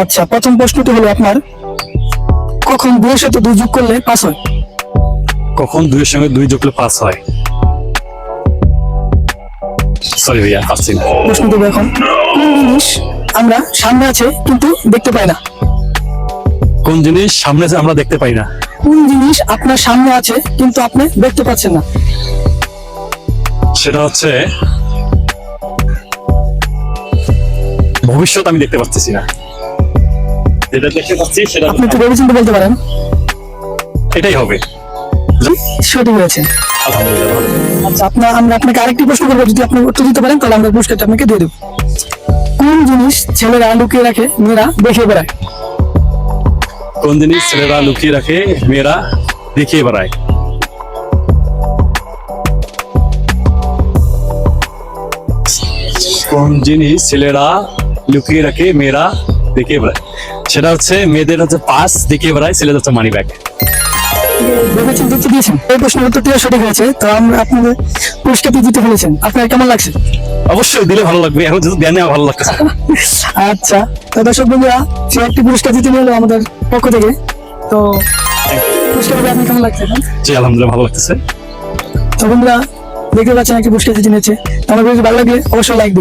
আচ্ছা প্রথম প্রশ্নটি হলো আপনার। কখন দুইয়ের সাথে দুই যোগ করলে পাস হয়? কখন দুইয়ের সঙ্গে দুই যোগলে পাস হয়? সরি ভাইয়া পাচ্ছি না। প্রশ্ন দেবো এখন। কোন জিনিস আমরা সামনে আছে কিন্তু দেখতে পাই না? কোন জিনিস সামনে যে আমরা দেখতে পাই না? কোন জিনিস আপনার সামনে আছে কিন্তু আপনি দেখতে পাচ্ছেন না? সেটা হচ্ছে ভবিষ্যৎ আমি দেখতে পাচ্ছি না। যেটা দেখতে পাচ্ছি সেটা আপনি একটু ভেবেচিন্তে বলতে পারেন। এটাই হবে। সঠিক হয়েছে। আচ্ছা আপনার আমরা আপনাকে আরেকটি প্রশ্ন করব যদি আপনি উত্তর দিতে পারেন তাহলে আমরা পুরস্কারটা আপনাকে দিয়ে দেবো। কোন জিনিস ছেলেরা লুকিয়ে রাখে মেয়েরা দেখে বেড়ায়? কোন জিনিস ছেলেরা লুকিয়ে রাখে মেয়েরা দেখিয়ে বেড়ায়? কোন জিনিস ছেলেরা লুকিয়ে রাখে মেয়েরা দেখিয়ে বেড়ায়। সেটা হচ্ছে মেয়েদের হচ্ছে পাস দেখিয়ে বেড়ায় ছেলেদের হচ্ছে মানি ব্যাগ ভেবেচিন্তে উত্তর দিয়েছেন? এই প্রশ্নের উত্তরটি সঠিক হয়েছে তো আমরা আপনাদের পুরস্কারটি দিতে ফেলেছেন আপনার কেমন লাগছে? অবশ্যই দিলে ভালো লাগবে এখন যেহেতু জ্ঞানে ভালো লাগতেছে আচ্ছা তো দর্শক বন্ধুরা সে একটি পুরস্কার আমাদের পক্ষ থেকে তো পুরস্কার আপনি কেমন লাগছে জি আলহামদুলিল্লাহ ভালো লাগতেছে। তো বন্ধুরা দেখতে পাচ্ছেন একটি পুরস্কার জিতে নিয়েছে। তো আমার ভালো লাগলে অবশ্যই লাইক